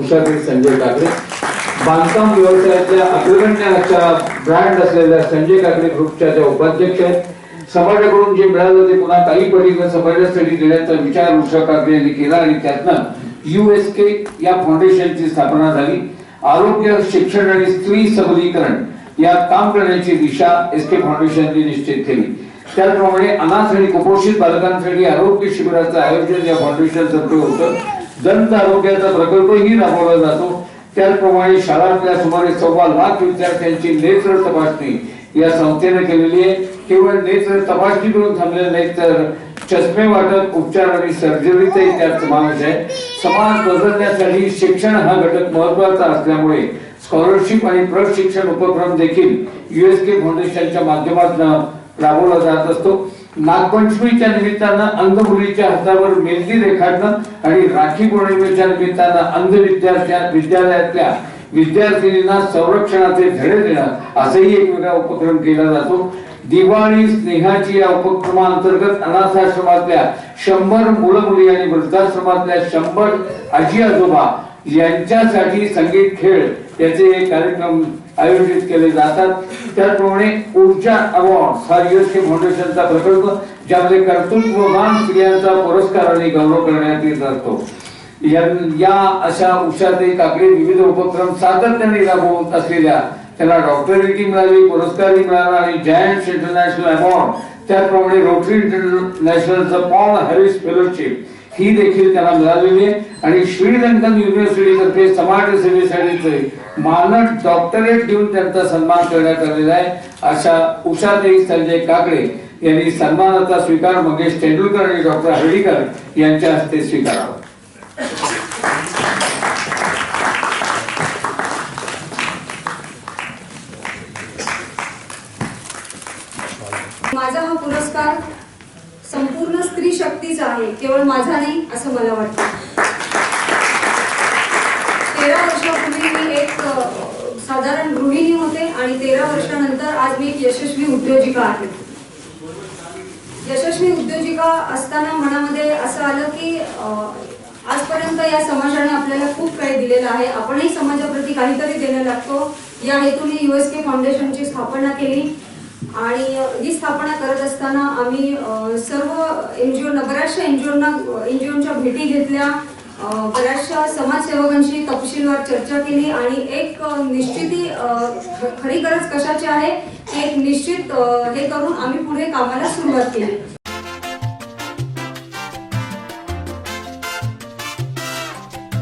उषाताई संजय काकडे. बांधकाम व्यवसायातल्या अग्रगण्य ब्रँड असलेल्या संजय काकडे ग्रुपच्या त्या उपाध्यक्ष आहेत समाजाकडून जे मिळालं ते पुन्हा काही पटीनं समाजासाठी देण्याचा विचार उषा काकडे यांनी केला आणि त्यातनं युएसके या फाउंडेशनची स्थापना झाली. आरोग्य शिक्षण आणि स्त्री सबलीकरण या काम करण्याची दिशा एस के फाउंडेशनने निश्चित केली. त्याचप्रमाणे अनाथ आणि कुपोषित बालकांसाठी आरोग्य शिबिराचं आयोजन या फाउंडेशन तर्फे होतं. दंत आरोग्याचा प्रकल्पही राबवला जातो. त्याचप्रमाणे शाळांतल्या सुमारे सव्वा लाख विद्यार्थ्यांची नेत्र तपासणी या संस्थेने केलेली आहे. केवळ नेत्र तपासणी करून थांबलेले नाही तर चष्मे वाटप उपचार आणि सर्जरीचाही त्यात समावेश आहे. समाज बदलण्यासाठी शिक्षण हा घटक महत्त्वाचा असल्यामुळे स्कॉलरशिप आणि प्रशिक्षण उपक्रम देखील युएसके फाउंडेशनच्या माध्यमातून राबवला जात असतो. नागपंचमीच्या निमित्तानं अंधमुलीच्या हातावर मेहंदी रेखाटणं आणि राखी पौर्णिमेच्या निमित्तानं अंध विद्यार्थ्या विद्यालयातल्या विद्यार्थिनींना संरक्षणाचे धडे देणं असाही एक वेगळा उपक्रम केला जातो. दिवाळी स्नेहाची या उपक्रमांतर्गत अनाथाश्रमातल्या शंभर मुलं मुली आणि वृद्धाश्रमातल्या शंभर आजी आजोबा यांच्यासाठी संगीत खेळ याचे कार्यक्रम आयोजित केले जातात. त्याचप्रमाणे ऊर्जा अवॉर्ड हा युएसके फाउंडेशनचा प्रकल्प ज्यामध्ये कर्तृत्ववान स्त्रियांचा पुरस्कार आणि गौरव करण्यात येत असतो. या- अशा उषाते काकडे विविध उपक्रम सातत्याने राबवत असलेल्या त्यांना डॉक्टरेटी मिळाली पुरस्कारही मिळाला आणि जायंट्स इंटरनॅशनल अवॉर्ड त्याचप्रमाणे रोटरी इंटरनॅशनलचं पॉल हॅरिस फेलोशिप ही देखील त्याला मिळालेली आहे. आणि श्रीलंकन युनिव्हर्सिटीतर्फे समाज सेवेसाठीचे मानद डॉक्टरेट देऊन त्यांचा सन्मान करण्यात आलेला आहे. अशा उषाताई संजय काकडे यांनी सन्मानाचा स्वीकार मंगेश तेंडुलकर आणि डॉक्टर हर्डीकर यांच्या हस्ते स्वीकारावा. माझा हा पुरस्कार संपूर्ण स्त्री शक्तीचा आहे केवळ माझा नाही असं मला वाटतं. तेरा वर्षापूर्वी मी एक साधारण गृहिणी होते आणि तेरा वर्षानंतर आज मी एक यशस्वी उद्योजिका आहे. यशस्वी उद्योजिका असताना मनामध्ये असं आलं की आजपर्यंत या समाजाने आपल्याला खूप काही दिलेलं आहे. आपणही समाजाप्रती काहीतरी देणं लागतो. या हेतूने युएस के फाउंडेशनची स्थापना केली. आणि ही स्थापना करत असताना आम्ही अ, सर्व एनजीओना बऱ्याचशा एनजीओना एनजीओच्या भेटी घेतल्या. बऱ्याचशा समाजसेवकांशी तपशीलवार चर्चा केली आणि एक निश्चिती खरी गरज कशाची आहे? एक निश्चित हे करून आम्ही पुढे कामाला सुरुवात केली.